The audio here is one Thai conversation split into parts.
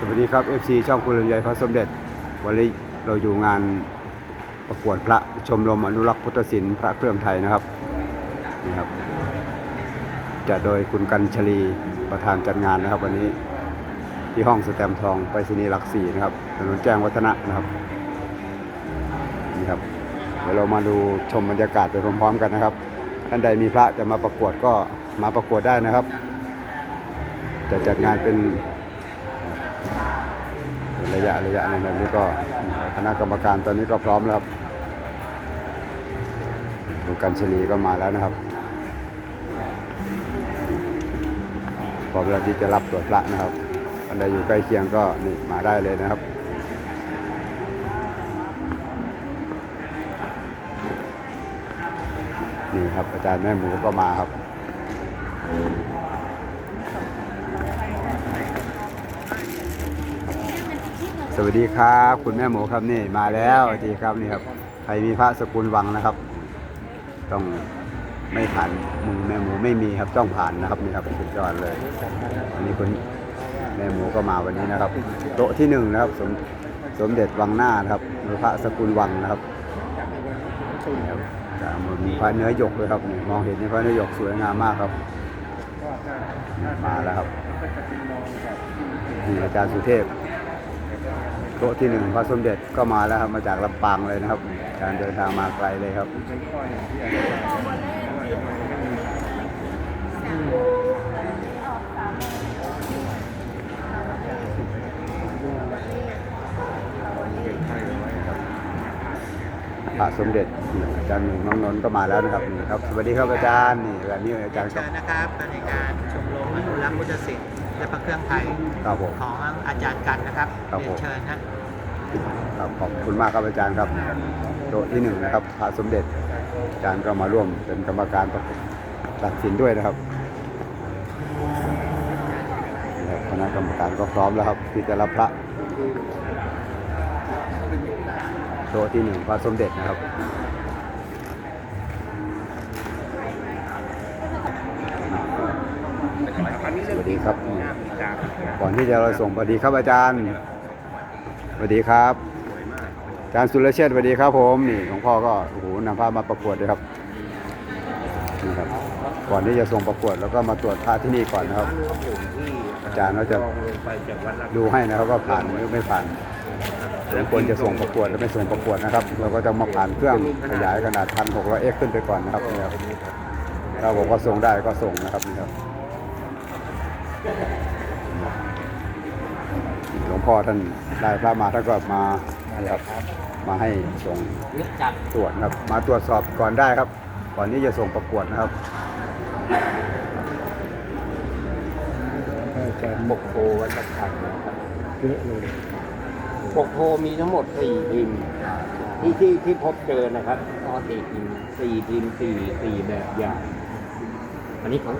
สวัสดีครับ FC ช่องคุณลำไยพระสมเด็จ วันนี้เราอยู่งานประกวดพระชมรมอนุรักษ์พุทธศิลป์พระเครื่องไทยนะครับนี่ครับจะโดยคุณกัญชลีประธานจัดงานนะครับ วันนี้ที่ห้องสแตมทองไปรษณีย์หลักสี่นะครับถนนแจ้งวัฒนะนะครับนี่ครับเดี๋ยวเรามาดูชมบรรยากาศไปพร้อมๆกันนะครับท่านใดมีพระจะมาประกวดก็มาประกวดได้นะครับ จะจัดงานเป็น ระยะระยะนะครับนี่ก็คณะกรรมการตอนนี้ก็พร้อมแล้วครับดูกันชลีก็มาแล้วนะครับพร้อมแล้วที่จะรับตรวจพระนะครับอันใดอยู่ใกล้เคียงก็นี่มาได้เลยนะครับนี่ครับอาจารย์แม่หมูก็มาครับ สวัสดีครับ คุณแม่หมูครับนี่มาแล้วดีครับนี่ครับใครมีพระสกุลวังนะครับ ต้องไม่ผ่านมือแม่หมูไม่มีครับต้องผ่านนะครับนี่ครับสุดยอดเลยวันนี้คุณแม่หมูก็มาวันนี้นะครับ โต๊ะที่หนึ่งนะครับ สมสมเด็จวังหน้านะครับมีพระสกุลวังนะครับนี่ครับจะมีพระเนื้อหยกด้วยครับนี่มองเห็นนี่พระเนื้อหยกสวยงามมากครับมาแล้วครับนี่อาจารย์สุเทพ โต๊ะที่หนึ่งพระสมเด็จก็มาแล้วครับมาจากลำปางเลยนะครับ การเดินทางมาไกลเลยครับพระสมเด็จอาจารย์หนึ่งน้องนนท์ก็มาแล้วนะครับนี่ครับสวัสดีครับอาจารย์นี่แบบนี้อาจารย์ครับนะครับในการชมรมอนุรักษ์พุทธศิลป์ และพระเครื่องไทยครับผม ของอาจารย์กันนะครับครับเรีผยมนเชิญนะ ครับขอบคุณมากครับอาจารย์ครับโต๊ะที่หนึ่งนะครับพระสมเด็จอาจารย์ก็มาร่วมเป็นกรรมการตัดสินด้วยนะครับนี่ครับคณะกรรมการก็พร้อมแล้วครับที่จะรับพระโต๊ะที่หนึ่งพระสมเด็จนะครับ สวัส ดีครับ ก่อนที่จะเราส่งสวัสดีครับอาจารย์สวัสดีครับ อาจารย์สุรเชษฐ์สวัสดีครับผมนี่หลวงพ่อก็โอ้โหนำพระมาประกวดเลยครับนี่ครับ ก่อนที่จะส่งประกวดแล้วก็มาตรวจพระที่นี่ก่อนนะครับ อาจารย์เขาจะดูให้นะครับว่าผ่านหรือไม่ผ่านหรือควรจะส่งประกวดหรือไม่ส่งประกวดนะครับ เราก็จะมาผ่านเครื่องขยายขนาดพันหกร้อยเอ็กขึ้นไปก่อนนะครับนี่ครับถ้าบอกว่าส่งได้ก็ส่งนะครับนี่ครับ หลวงพ่อท่านได้พระมาท่านก็มานะครับมาให้ส่งเยอะจัดตรวจนะครับ มาตรวจสอบก่อนได้ครับก่อนที่จะส่งประกวดนะครับปกโพวัดประคันนะครับเยอะเลยปกโพมีทั้งหมดสี่พิมพ์ที่ที่ที่พบเจอนะครับก็สี่พิมพ์สี่พิมพ์สี่สี่แบบอย่าง อันนี้ของ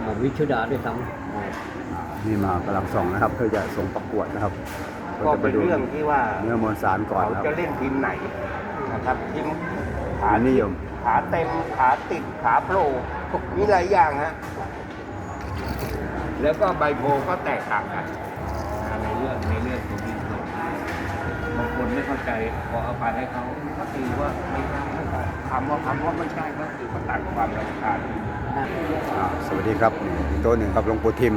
อ่าวิชุดาด้วยซ้ นี่มากำลังส่องนะครับ เพื่อจะส่งประกวดนะครับก็เป็นเรื่องที่ว่าเนื้อมวลสารก่อนเขานะครับ จะเล่นพิมพ์ไหนนะครับพิมพ์ขาขานิยม ขาเต็มขาติดขาโผล่มีหลายอย่างฮะแล้วก็ใบโพก็แตกต่างกันำในเรื่องในเรื่องของดินสบางคนไม่เข้าใจพอเอาไปให้เขาก็คือว่าไม่ใช่คำว่าคำว่าไม่ใช่ก็คือมันต่างความรำคาญ อ่าสวัสดีครับนี่อีกโต๊ะหนึ่งครับหลวงปู่ทิม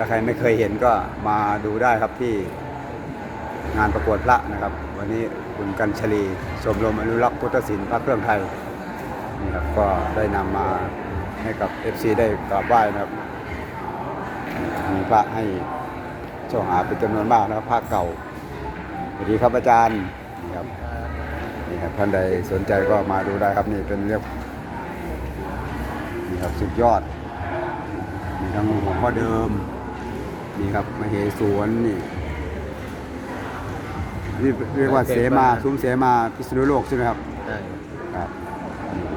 ถ้าใครไม่เคยเห็นก็มาดูได้ครับที่งานประกวดพระนะครับ วันนี้คุณกัญชลีชมรมอนุรักษ์พุทธศิลป์พระเครื่องไทยนี่ครับก็ได้นำมาให้กับ FC ได้กราบไหว้นะครับ มีพระให้เช่าหาเป็นจำนวนมากนะครับพระเก่าสวัสดีครับอาจารย์นี่ครับนี่ครับท่านใดสนใจก็มาดูได้ครับนี่เป็นเรียกนี่ครับสุดยอดมีทั้งหลวงพ่อเดิม นี่ครับมเหสวนนี่นี่เรียกว่าเสมาซุ้มเสมาพิษณุโลกใช่ไหมครับใช่ครับ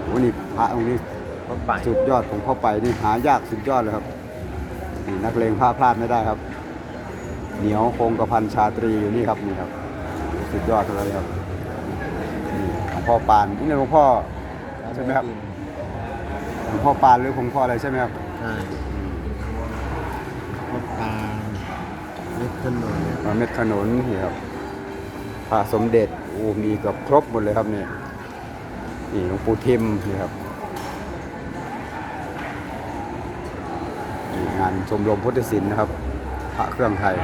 โอ้โหนี่พระองค์นี้เขาไปสุดยอดผมเข้าไปนี่หายากสุดยอดเลยครับนี่นักเลงพลาดพลาดไม่ได้ครับ เหนียวคงกระพันชาตรีอยู่นี่ครับนี่ครับ สุดยอดเลยครับนี่หลวงพ่อปานนี่หลวงพ่อใช่ไหมครับหลวงพ่อปานหรือหลวงพ่ออะไรใช่ไหมครับใช่ มพบปางหรือถนนพระเม็ดขนุนนี่ครับพระสมเด็จโอ้มีกับครบหมดเลยครับเนี่ยนี่หลวงปู่ทิมนี่ครับนี่งานชมรมพุทธศิลป์นะครับ พระเครื่องไทย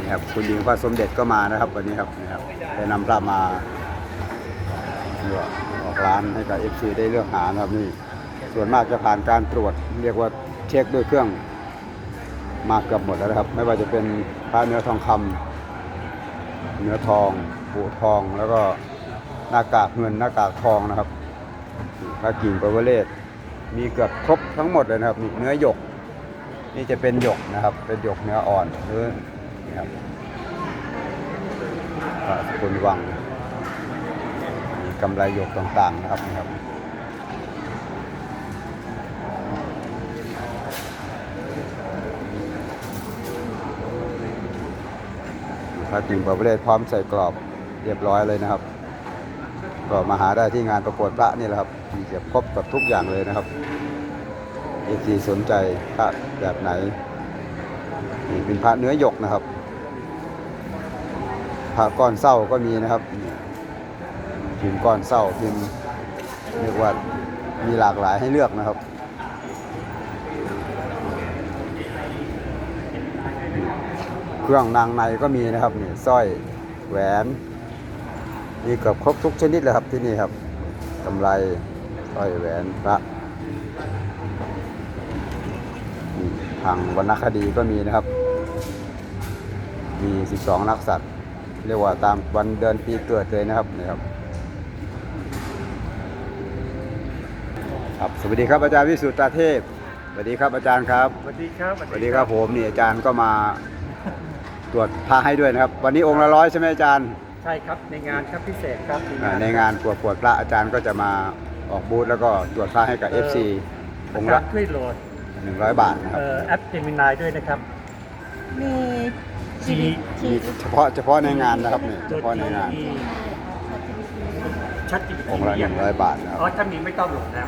นี่ครับคุณหญิงพระสมเด็จก็มานะครับวันนี้ครับนี่ครับได้นำพระมาเพื่อออกร้านให้กับเอฟซีได้เลือกหานะครับนี่ส่วนมากจะผ่านการตรวจ เรียกว่าเช็คด้วยเครื่อง มาเกือบหมดแล้วนะครับ ไม่ว่าจะเป็นพระเนื้อทองคำเนื้อทองปูทองแล้วก็หน้ากากเงินหน้ากากทองนะครับพระกิ่งประเวเลศมีเกือบครบทั้งหมดเลยนะครับมีเนื้อหยก นี่จะเป็นหยกนะครับ เป็นหยกเนื้ออ่อนหรือนี่ครับสกุลวังมีกำไรหยกต่างๆนะครับนี่ครับ พระกิ่งประเวศพร้อมใส่กรอบเรียบร้อยเลยนะครับ ก็มาหาได้ที่งานประกวดพระนี่แหละครับมีเก็บครบกับทุกอย่างเลยนะครับเอซีสนใจพระแบบไหนนี่เป็นพระเนื้อหยกนะครับพระก้อนเศร้าก็มีนะครับพิมพ์ก้อนเศร้าพิมพ์เรียกว่ามีหลากหลายให้เลือกนะครับ เครื่องนางในก็มีนะครับนี่สร้อยแหวน มีเกือบครบทุกชนิดเลยครับที่นี่ครับกำไรสร้อยแหวนพระนี่ทางวรรณคดีก็มีนะครับ มี 12 นักสัตว์ เรียกว่าตามวันเดือนปีเกิดเลยนะครับนี่ครับครับสวัสดีครับอาจารย์วิสุทธาเทพสวัสดีครับอาจารย์ครับ สวัสดีครับ สวัสดีครับผมนี่อาจารย์ก็มาต รวจพระให้ด้วยนะครับ วันนี้องค์ละร้อยใช่ไหมอาจารย์ใช่ครับในงานครับพิเศษครับอ่าในงานตรวจตรวจพระอาจารย์ก็จะมาออกบูธแล้วก็ตรวจพระให้กับ FC องค์ละช่วยโหลด100 บาทนะครับเอ่อแอปเจมินายด้วยนะครับ มี G ชีวิตเฉพาะเฉพาะในงานนะครับนี่เฉพาะในงาน ชัดจริงองค์ละ100 บาทนะครับอ๋อถ้ามีไม่ต้องโหลดแล้ว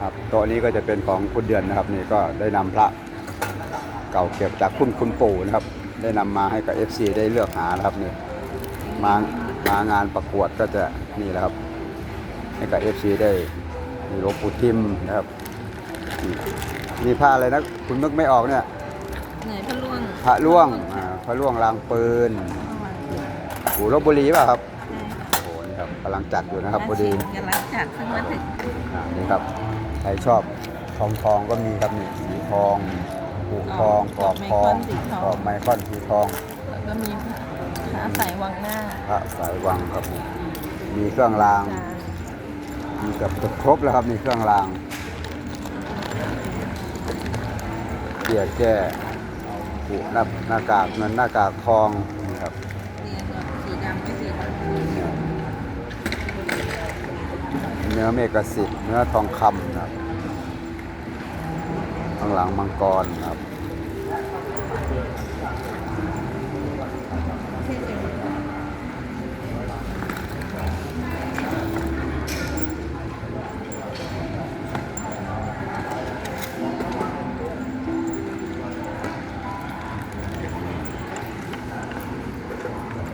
ครับโต๊ะนี้ก็จะเป็นของคุณเดือนนะครับนี่ก็ได้นำพระเก่าเก็บจากคุณคุณปู่นะครับ ได้นำมาให้กับ FC ได้เลือกหานะครับนี่มามางานประกวดก็จะนี่แหละครับ ให้กับ FC ได้มีหลวงปู่ทิมนะครับนี่มีผ้าอะไรนะคุณนึกไม่ออกเนี่ยเหนื่อยพะล่วงพระล่วงอ่าพระล่วงรางปืนปู่ลบบุรีเปล่ะครับโอ้โหนี่ครับกำลังจัดอยู่นะครับพอดีกำลังจัดเพิ่งมาถึงอ่านี่ครับใครชอบทองทองก็มีครับนี่สีทอง ปูทองกรอบทองกรอบไมคอนสีทองแล้วก็มีพระใส่วังหน้าพระสายวังครับนี่มีเครื่องรางจานมีเกับจะครบแล้วครับมีเครื่องรางเกียแก้ปูหน้าหน้ากากเงินหน้ากากทองนี่ครับเรียงแบบสีดำไม่สีดำเนี่ยเนื้อเมกสิทธิ์เนื้อทองคำนะครับ ข้างหลังมังกรครับ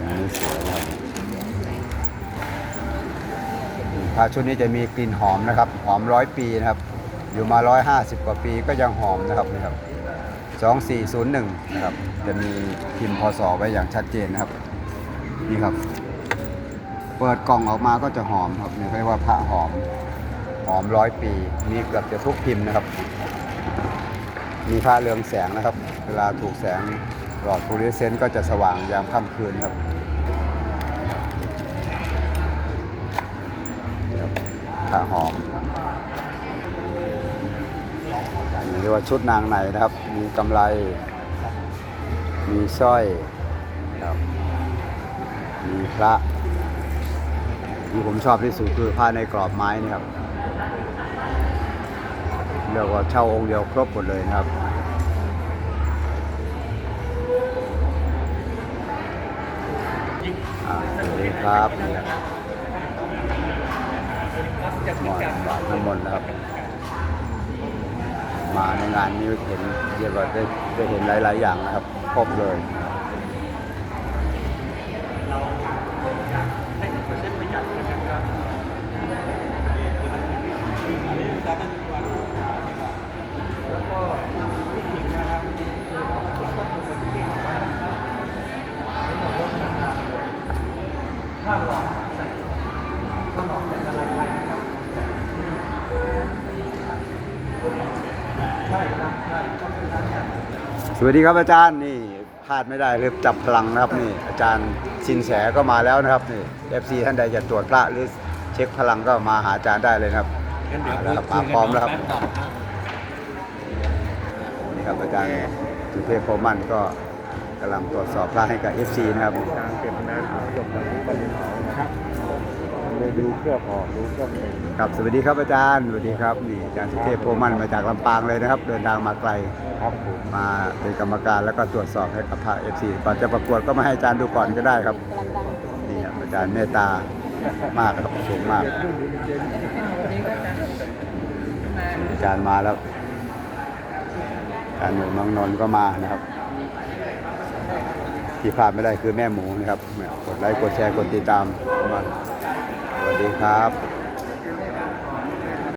อันนี้สวยนะครับผ้าชุดนี้จะมีกลิ่นหอมนะครับ หอมร้อยปีนะครับ อยู่มาร้อยห้าสิบกว่าปีก็ยังหอมนะครับนี่ครับสองสี่ศูนย์หนึ่งนะครับจะมีพิมพ์พศไว้อย่างชัดเจนนะครับนี่ครับ เปิดกล่องออกมาก็จะหอมครับนี่เรียกว่าพระหอมหอมร้อยปีมีเกือบจะทุกพิมพ์นะครับ มีผ้าเรืองแสงนะครับ เวลาถูกแสงหลอดฟลูออเรสเซนต์ก็จะสว่างยามค่ำคืนครับผ้าหอมนี่เรียกว่าชุดนางในนะครับ มีกำไร มีสร้อยครับมีพระที่ผมชอบที่สุดคือผ้าในกรอบไม้นี่ครับเรียกว่าเช่าองค์เดียวครบหมดเลยนะครับสวัสดีครับหมอนบาทน้ำมนต์นะครับ มาในงานนี้เห็นเรียกว่าได้ได้เห็นหลาย ๆ อย่างนะครับครบเลยถ้าหลอกถ้าหลอกเป็นอะไรไปนะครับ สวัสดีครับอาจารย์นี่พลาดไม่ได้เลยจับพลังนะครับนี่ อาจารย์สินแสก็มาแล้วนะครับนี่เอฟซีท่านใดจะตรวจพระหรือเช็คพลังก็มาหาอาจารย์ได้เลยนะครับมาแล้วครับมาพร้อมแล้วครับนี่ครับอาจารย์สุเทพโพมันก็กำลังตรวจสอบพระให้กับเก็บน้ำจบจากนี้ปริมาณนะครับ เลยดูเครื่องออกดูเครื่องเองครับสวัสดีครับอาจารย์สวัสดีครับนี่อาจารย์สุเทพโพมันมาจากลำปางเลยนะครับ เดินทางมาไกลครับผมมาเป็นกรรมการแล้วก็ตรวจสอบให้กับพระ FC ก่อนจะประกวดก็มาให้อาจารย์ดูก่อนก็ได้ครับนี่ครับอาจารย์เมตตามากครับสูงมาก อาจารย์มาแล้วอาจารย์หนูน้องนนท์ก็มานะครับที่พลาดไม่ได้คือแม่หมูนะครับกดไลค์กดแชร์กดติดตามมาส วัสดีครับ